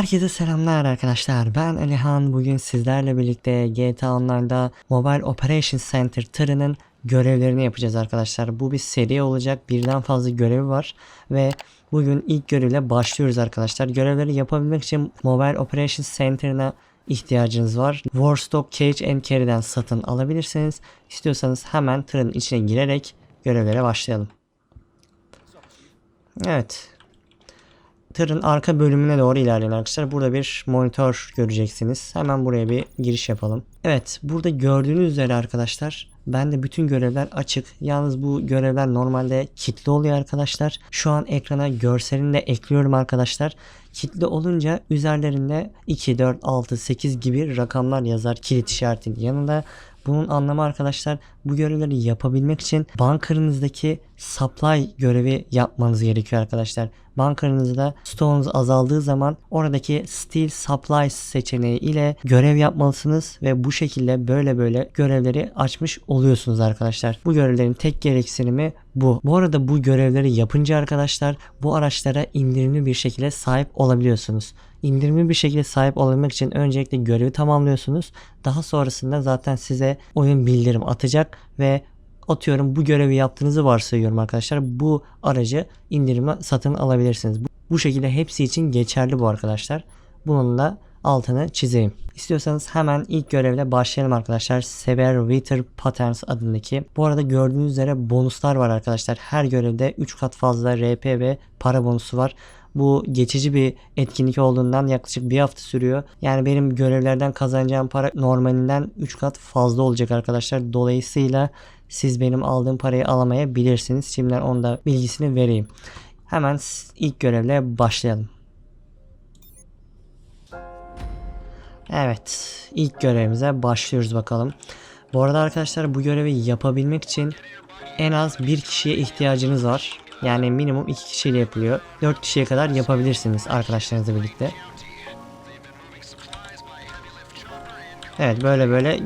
Herkese selamlar arkadaşlar. Ben Alihan. Bugün sizlerle birlikte GTA Online'da Mobile Operations Center tırının görevlerini yapacağız arkadaşlar. Bu bir seri olacak. Birden fazla görevi var ve bugün ilk görevle başlıyoruz arkadaşlar. Görevleri yapabilmek için Mobile Operations Center'ına ihtiyacınız var. Warstock Cage and Carry'den satın alabilirsiniz. İstiyorsanız hemen tırın içine girerek görevlere başlayalım. Evet. Tırın arka bölümüne doğru ilerleyin arkadaşlar. Burada bir monitör göreceksiniz. Hemen buraya bir giriş yapalım. Evet burada gördüğünüz üzere arkadaşlar bende bütün görevler açık. Yalnız bu görevler normalde kilitli oluyor arkadaşlar. Şu an ekrana görselini de ekliyorum arkadaşlar. Kilitli olunca üzerlerinde 2, 4, 6, 8 gibi rakamlar yazar kilit işaretinin yanında. Bunun anlamı arkadaşlar bu görevleri yapabilmek için bankanızdaki supply görevi yapmanız gerekiyor arkadaşlar. Bankanızda stoğunuz azaldığı zaman oradaki Steel Supplies seçeneği ile görev yapmalısınız ve bu şekilde böyle böyle görevleri açmış oluyorsunuz arkadaşlar. Bu görevlerin tek gereksinimi bu. Bu arada bu görevleri yapınca arkadaşlar bu araçlara indirimli bir şekilde sahip olabiliyorsunuz. İndirimli bir şekilde sahip olabilmek için öncelikle görevi tamamlıyorsunuz. Daha sonrasında zaten size oyun bildirim atacak ve atıyorum bu görevi yaptığınızı varsayıyorum arkadaşlar. Bu aracı indirimle satın alabilirsiniz. Bu, şekilde hepsi için geçerli bu arkadaşlar. Bunun da altını çizeyim. İstiyorsanız hemen ilk görevle başlayalım arkadaşlar. Severe Water Patterns adındaki. Bu arada gördüğünüz üzere bonuslar var arkadaşlar. Her görevde 3 kat fazla RP ve para bonusu var. Bu geçici bir etkinlik olduğundan yaklaşık bir hafta sürüyor. Yani benim görevlerden kazanacağım para normalinden 3 kat fazla olacak arkadaşlar. Dolayısıyla siz benim aldığım parayı alamayabilirsiniz. Şimdiden onda bilgisini vereyim. Hemen ilk görevle başlayalım. Evet, ilk görevimize başlıyoruz bakalım. Bu arada arkadaşlar bu görevi yapabilmek için en az bir kişiye ihtiyacınız var. Yani minimum iki kişiyle yapılıyor. 4 kişiye kadar yapabilirsiniz arkadaşlarınızla birlikte. Evet böyle böyle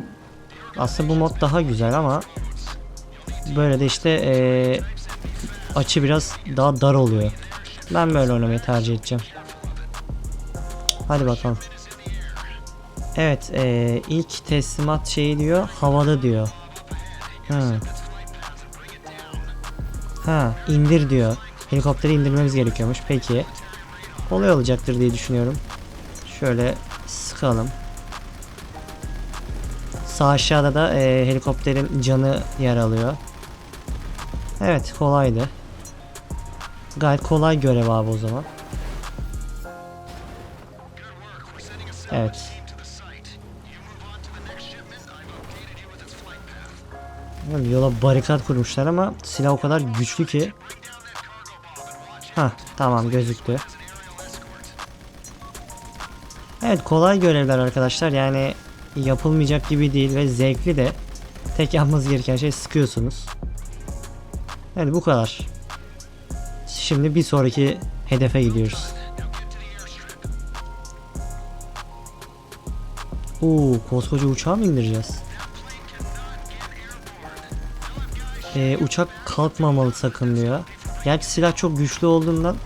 aslında bu mod daha güzel ama böyle de işte ee, açı biraz daha dar oluyor. Ben böyle oynamayı tercih edeceğim. Hadi bakalım. Evet ee, ilk teslimat şeyi diyor havada diyor. Hmm. Ha indir diyor. Helikopteri indirmemiz gerekiyormuş. Peki. Kolay olacaktır diye düşünüyorum. Şöyle sıkalım. Sağ aşağıda da e, helikopterin canı yer alıyor. Evet kolaydı. Gayet kolay görev abi o zaman. Evet. Oğlum Yola barikat kurmuşlar ama silah o kadar güçlü ki. Ha tamam gözüktü. Evet kolay görevler arkadaşlar yani yapılmayacak gibi değil ve zevkli de. Tek yapmanız gereken şey sıkıyorsunuz. Evet bu kadar. Şimdi bir sonraki hedefe gidiyoruz. Oo koskoca uçağı mı indireceğiz? Ee, uçak kalkmamalı sakın diyor. Gerçi silah çok güçlü olduğundan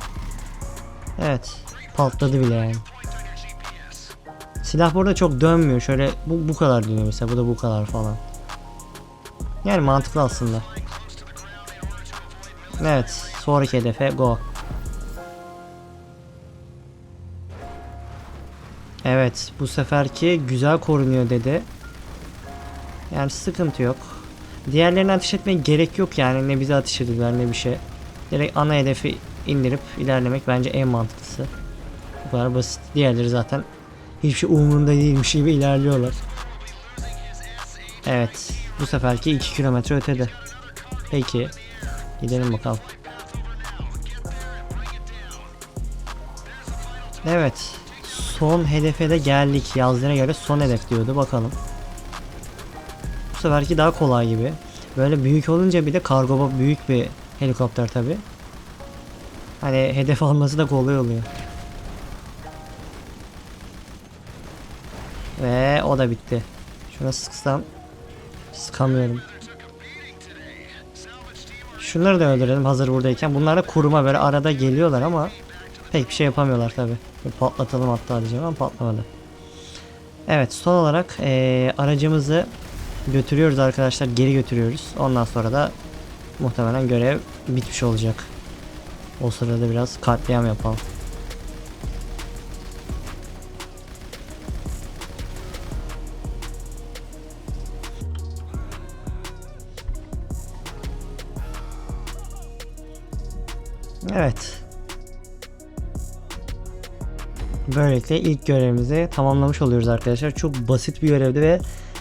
Evet patladı bile yani. Silah burada çok dönmüyor. Şöyle bu, bu kadar dönüyor mesela. Bu da bu kadar falan. Yani mantıklı aslında. Evet. Sonraki hedefe go. Evet. Bu seferki güzel korunuyor dedi. Yani sıkıntı yok. Diğerlerine ateş etmeye gerek yok yani. Ne bize ateş ediyorlar ne bir şey. Direkt ana hedefi indirip ilerlemek bence en mantıklısı. Bu kadar basit. Diğerleri zaten hiçbir şey umurunda değilmiş gibi ilerliyorlar. Evet. Bu seferki 2 kilometre ötede. Peki. Gidelim bakalım. Evet. Son hedefe de geldik. Yazdığına göre son hedef diyordu. Bakalım. Seferki daha kolay gibi. Böyle büyük olunca bir de kargo büyük bir helikopter tabi. Hani hedef alması da kolay oluyor. Ve o da bitti. Şuna sıksam sıkamıyorum. Şunları da öldürelim hazır buradayken. Bunlar da kuruma böyle arada geliyorlar ama Pek bir şey yapamıyorlar tabi. Patlatalım hatta diyeceğim ama patlamadı. Evet son olarak eee, aracımızı götürüyoruz arkadaşlar. Geri götürüyoruz. Ondan sonra da muhtemelen görev bitmiş olacak. O sırada biraz katliam yapalım. Evet. Böylelikle ilk görevimizi tamamlamış oluyoruz arkadaşlar. Çok basit bir görevdi ve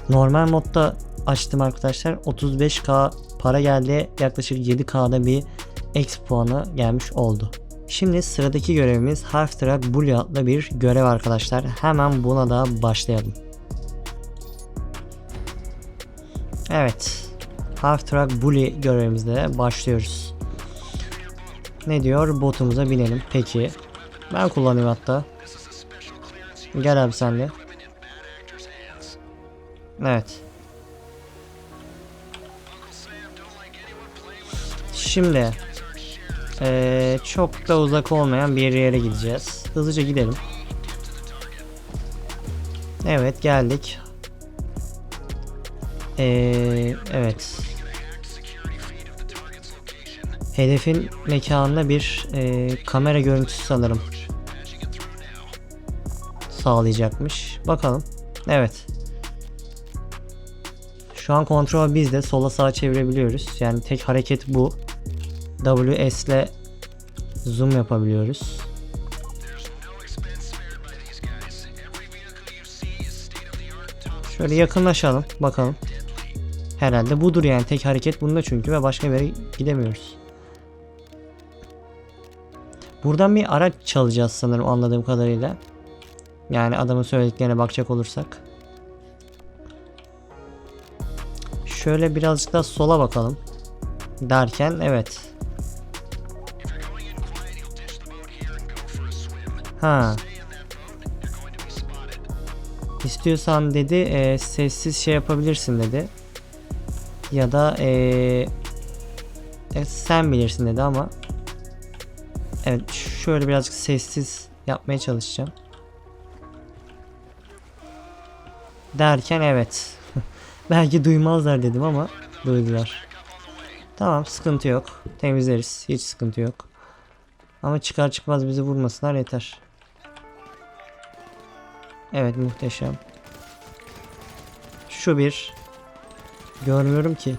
normal modda açtım arkadaşlar. 35k para geldi. Yaklaşık 7k'da bir X puanı gelmiş oldu. Şimdi sıradaki görevimiz Half Track Bully adlı bir görev arkadaşlar. Hemen buna da başlayalım. Evet. Half Track Bully görevimizle başlıyoruz. Ne diyor? Botumuza binelim. Peki. Ben kullanayım hatta. Gel abi sen de. Evet. Şimdi eee, çok da uzak olmayan bir yere gideceğiz. Hızlıca gidelim. Evet geldik. Eee, evet. Hedefin mekanına bir eee, kamera görüntüsü sanırım sağlayacakmış. Bakalım. Evet. Şu an kontrol bizde. Sola sağa çevirebiliyoruz. Yani tek hareket bu. WS ile zoom yapabiliyoruz. Şöyle yakınlaşalım. Bakalım. Herhalde budur yani. Tek hareket bunda çünkü ve başka yere gidemiyoruz. Buradan bir araç çalacağız sanırım anladığım kadarıyla. Yani adamın söylediklerine bakacak olursak. Şöyle birazcık daha sola bakalım. Derken evet. Ha. İstiyorsan dedi e, sessiz şey yapabilirsin dedi. Ya da e, e, sen bilirsin dedi ama Evet şöyle birazcık sessiz yapmaya çalışacağım. Derken evet. Belki duymazlar dedim ama duydular. Tamam sıkıntı yok. Temizleriz. Hiç sıkıntı yok. Ama çıkar çıkmaz bizi vurmasınlar yeter. Evet muhteşem. Şu bir. Görmüyorum ki.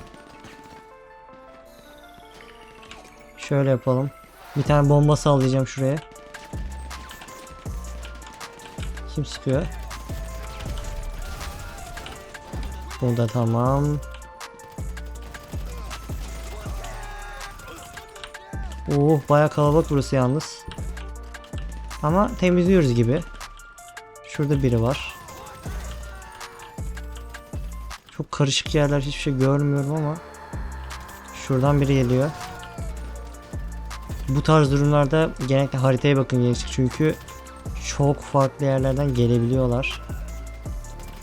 Şöyle yapalım. Bir tane bomba sallayacağım şuraya. Kim sıkıyor? Bu da tamam. Oh baya kalabalık burası yalnız. Ama temizliyoruz gibi. Şurada biri var. Çok karışık yerler hiçbir şey görmüyorum ama. Şuradan biri geliyor. Bu tarz durumlarda genellikle haritaya bakın gençlik çünkü çok farklı yerlerden gelebiliyorlar.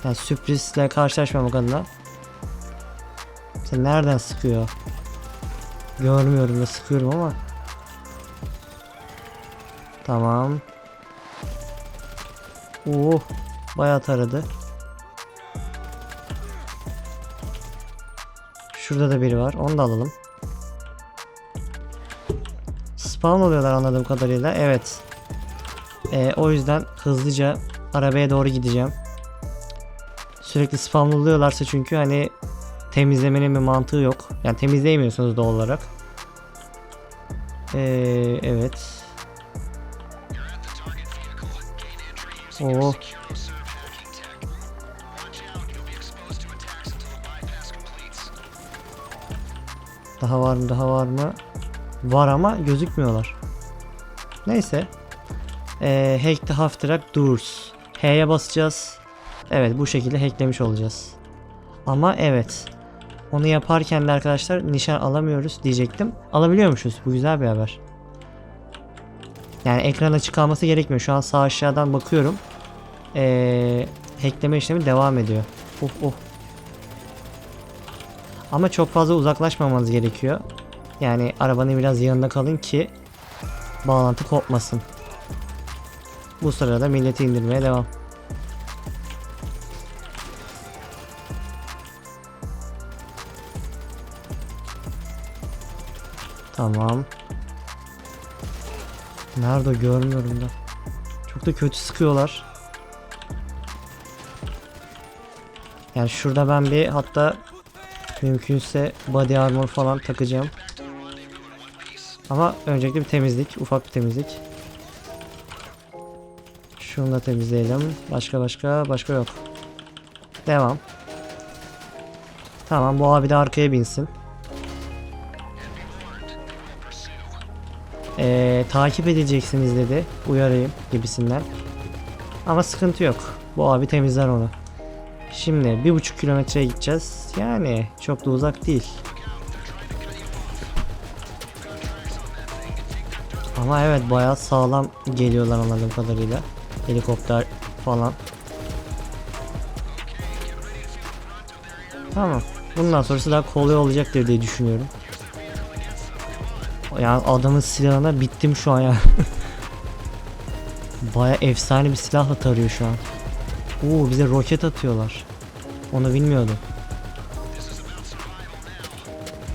Yani sürprizle karşılaşmamak adına. Sen nereden sıkıyor? Görmüyorum da sıkıyorum ama. Tamam. Oh, bayağı taradı. Şurada da biri var. Onu da alalım. Spawn oluyorlar anladığım kadarıyla. Evet. Ee, o yüzden hızlıca arabaya doğru gideceğim. Sürekli spam oluyorlarsa çünkü hani temizlemenin bir mantığı yok. Yani temizleyemiyorsunuz doğal olarak. Ee, evet. Oh. Daha var mı? Daha var mı? Var ama gözükmüyorlar. Neyse. Ee, hack the half track doors. H'ye basacağız. Evet bu şekilde hacklemiş olacağız. Ama evet. Onu yaparken de arkadaşlar nişan alamıyoruz diyecektim. Alabiliyormuşuz. Bu güzel bir haber. Yani ekrana çıkarması gerekmiyor. Şu an sağ aşağıdan bakıyorum. Ee, hackleme işlemi devam ediyor. Of of. Ama çok fazla uzaklaşmamanız gerekiyor. Yani arabanın biraz yanında kalın ki bağlantı kopmasın. Bu sırada milleti indirmeye devam. Tamam. Nerede görmüyorum da. Çok da kötü sıkıyorlar. Yani şurada ben bir hatta mümkünse body armor falan takacağım. Ama öncelikle bir temizlik, ufak bir temizlik. Şunu da temizleyelim. Başka başka başka yok. Devam. Tamam bu abi de arkaya binsin. Ee, takip edeceksiniz dedi. Uyarayım gibisinden. Ama sıkıntı yok. Bu abi temizler onu. Şimdi bir buçuk kilometreye gideceğiz. Yani çok da uzak değil. Ama evet bayağı sağlam geliyorlar anladığım kadarıyla. Helikopter falan. Tamam. Bundan sonrası daha kolay olacaktır diye düşünüyorum. Yani adamın silahına bittim şu an ya. Baya efsane bir silahla tarıyor şu an. Oo bize roket atıyorlar. Onu bilmiyordum.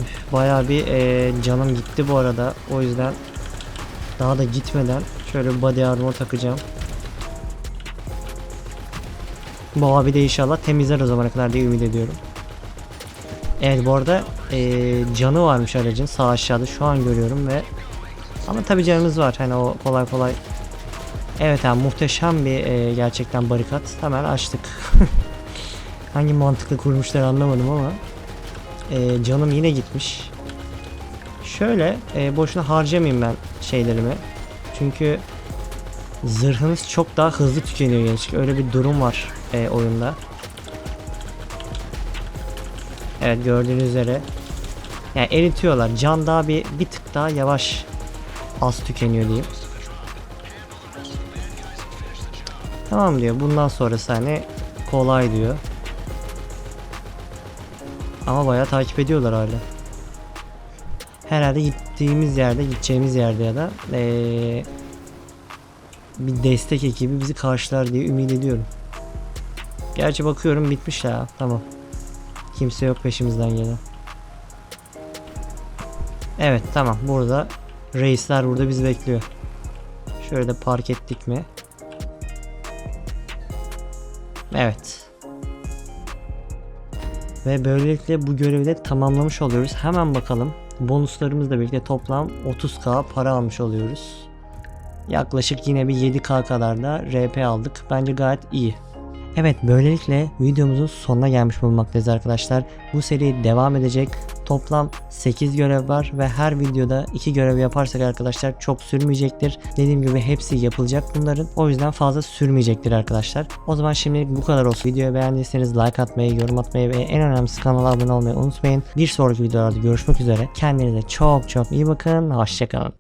Üf, Bayağı bir eee, canım gitti bu arada. O yüzden daha da gitmeden şöyle body armor takacağım. Bu abi de inşallah temizler o zamana kadar diye ümit ediyorum. Evet bu arada eee, canı varmış aracın sağ aşağıda. Şu an görüyorum ve ama tabi canımız var. Hani o kolay kolay Evet abi muhteşem bir eee, gerçekten barikat. Hemen açtık. Hangi mantıkla kurmuşlar anlamadım ama eee, canım yine gitmiş. Şöyle eee, boşuna harcamayayım ben şeylerimi. Çünkü zırhınız çok daha hızlı tükeniyor gençlik. Öyle bir durum var eee, oyunda. Evet gördüğünüz üzere. Yani eritiyorlar. Can daha bir, bir tık daha yavaş az tükeniyor diyeyim. Tamam diyor. Bundan sonrası hani kolay diyor. Ama bayağı takip ediyorlar hala. Herhalde gittiğimiz yerde, gideceğimiz yerde ya da eee, bir destek ekibi bizi karşılar diye ümit ediyorum. Gerçi bakıyorum bitmiş ya. Tamam. Kimse yok peşimizden gelen. Evet tamam burada reisler burada bizi bekliyor. Şöyle de park ettik mi? Evet. Ve böylelikle bu görevi de tamamlamış oluyoruz. Hemen bakalım. Bonuslarımızla birlikte toplam 30k para almış oluyoruz. Yaklaşık yine bir 7k kadar da RP aldık. Bence gayet iyi. Evet böylelikle videomuzun sonuna gelmiş bulunmaktayız arkadaşlar. Bu seri devam edecek. Toplam 8 görev var ve her videoda 2 görev yaparsak arkadaşlar çok sürmeyecektir. Dediğim gibi hepsi yapılacak bunların. O yüzden fazla sürmeyecektir arkadaşlar. O zaman şimdilik bu kadar olsun. Videoyu beğendiyseniz like atmayı, yorum atmayı ve en önemlisi kanala abone olmayı unutmayın. Bir sonraki videolarda görüşmek üzere. Kendinize çok çok iyi bakın. Hoşçakalın.